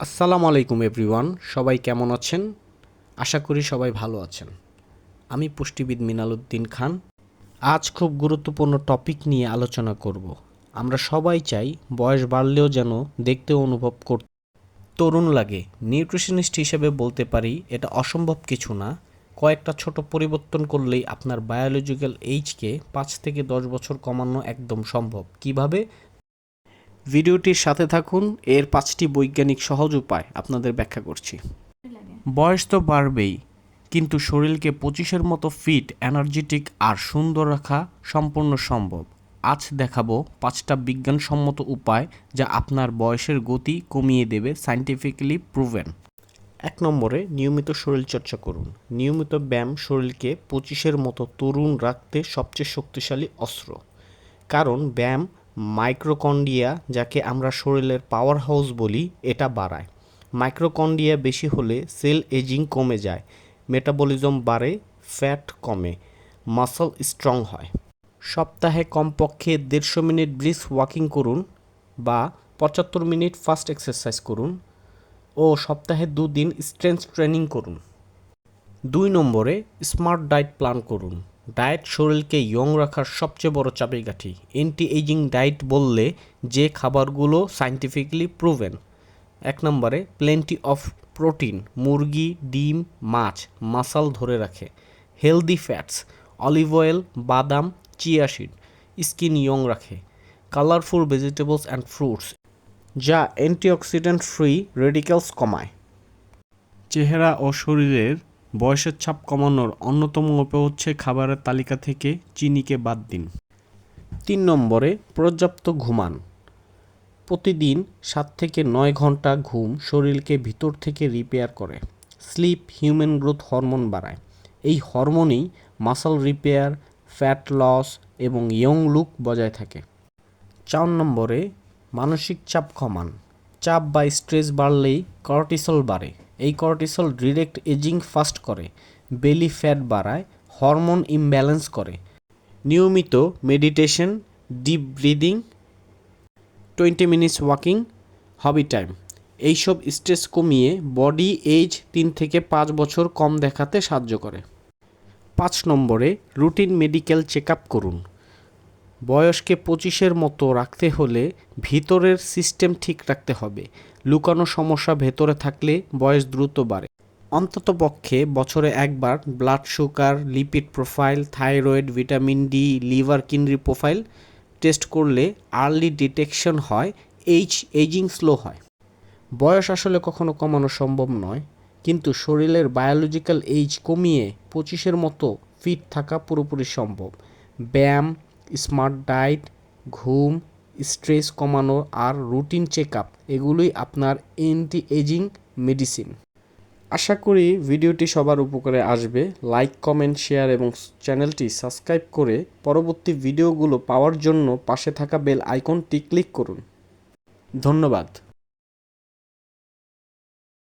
আসসালামু আলাইকুম এভরিওয়ান, সবাই কেমন আছেন? আশা করি সবাই ভালো আছেন। আমি পুষ্টিবিদ মিনালুদ্দিন খান। আজ খুব গুরুত্বপূর্ণ টপিক নিয়ে আলোচনা করব। আমরা সবাই চাই বয়স বাড়লেও যেন দেখতে অনুভব করতে তরুণ লাগে। নিউট্রিশনিস্ট হিসেবে বলতে পারি, এটা অসম্ভব কিছু না। কয়েকটা ছোট পরিবর্তন করলেই আপনার বায়োলজিক্যাল এইজকে পাঁচ থেকে দশ বছর কমানো একদম সম্ভব। কীভাবে? ভিডিওটির সাথে থাকুন এর পাঁচটি বৈজ্ঞানিক সহজ উপায় আপনাদের ব্যাখ্যা করছি। বয়স তো বাড়বেই কিন্তু শরীরকে পঁচিশের মতো ফিট এনার্জেটিক আর সুন্দর রাখা সম্পূর্ণ সম্ভব। আজ দেখাবো পাঁচটা বিজ্ঞানসম্মত উপায় যা আপনার বয়সের গতি কমিয়ে দেবে সাইন্টিফিক্যালি প্রুভেন। এক নম্বরে নিয়মিত শরীরচর্চা করুন। নিয়মিত ব্যায়াম শরীরকে পঁচিশের মতো তরুণ রাখতে সবচেয়ে শক্তিশালী অস্ত্র। কারণ ব্যায়াম মাইক্রোকন্ডিয়া, যাকে আমরা শরীরের পাওয়ার হাউস বলি, এটা বাড়ায়। মাইক্রোকন্ডিয়া বেশি হলে সেল এজিং কমে যায় মেটাবলিজম বাড়ে ফ্যাট কমে মাসল স্ট্রং হয়। সপ্তাহে কমপক্ষে দেড়শো মিনিট ব্রিজ ওয়াকিং করুন বা পঁচাত্তর মিনিট ফাস্ট এক্সারসাইজ করুন ও সপ্তাহে দুদিন স্ট্রেংথ ট্রেনিং করুন। দুই নম্বরে স্মার্ট ডায়েট প্ল্যান করুন। ডায়েট শরীরকে ইয়ং রাখার সবচেয়ে বড় চাবিকাঠি অ্যান্টি এজিং ডায়েট বললে যে খাবারগুলো সাইন্টিফিকলি প্রুভেন এক নম্বরে প্লেন্টি অফ প্রোটিন মুরগি, ডিম, মাছ মাসাল ধরে রাখে। হেলদি ফ্যাটস অলিভ অয়েল বাদাম চিয়াশিড স্কিন ইয়ং রাখে। কালারফুল ভেজিটেবলস অ্যান্ড ফ্রুটস যা অ্যান্টিঅক্সিডেন্ট ফ্রি রেডিক্যালস কমায়। চেহারা ও শরীরের বয়সের ছাপ কমানোর অন্যতম উপায় হচ্ছে খাবারের তালিকা থেকে চিনিকে বাদ দিন। তিন নম্বরে পর্যাপ্ত ঘুমান। প্রতিদিন সাত থেকে নয় ঘণ্টা ঘুম শরীরকে ভিতর থেকে রিপেয়ার করে। স্লিপ হিউম্যান গ্রোথ হরমোন বাড়ায়। এই হরমোনই মাসল রিপেয়ার, ফ্যাট লস এবং ইয়ং লুক বজায় থাকে। চার নম্বরে মানসিক চাপ কমান। চাপ বা স্ট্রেস বাড়লেই কর্টিসল বাড়ে। এই কর্টিসল ডিরেক্ট এজিং ফাস্ট করে, বেলি ফ্যাট বাড়ায়, হরমোন ইমব্যালেন্স করে। নিয়মিত meditation, deep breathing, twenty minutes walking, hobby time. এইসব স্ট্রেস কমিয়ে বডি এজ তিন থেকে পাঁচ বছর কম দেখাতে সাহায্য করে। পাঁচ নম্বরে, রুটিন মেডিকেল চেক করুন। বয়সকে পঁচিশের মতো রাখতে হলে ভিতরের সিস্টেম ঠিক রাখতে হবে। লুকানো সমস্যা ভেতরে থাকলে বয়স দ্রুত বাড়ে। অন্তত পক্ষে বছরে একবার blood sugar lipid profile thyroid vitamin D liver kidney profile test করলে আর্লি ডিটেকশন হয় এইচ এজিং স্লো হয়। বয়স আসলে কখনো কমানো সম্ভব নয়, কিন্তু শরীরের বায়োলজিক্যাল এইজ কমিয়ে পঁচিশের মতো ফিট থাকা পুরোপুরি সম্ভব। ব্যায়াম স্মার্ট ডায়েট ঘুম স্ট্রেস কমানো আর রুটিন চেক আপ এগুলোই আপনার অ্যান্টি এজিং মেডিসিন আশা করি ভিডিওটি সবার উপকারে আসবে। লাইক কমেন্ট শেয়ার এবং চ্যানেলটি সাবস্ক্রাইব করে পরবর্তী ভিডিওগুলো পাওয়ার জন্য পাশে থাকা বেল আইকনটি ক্লিক করুন। ধন্যবাদ।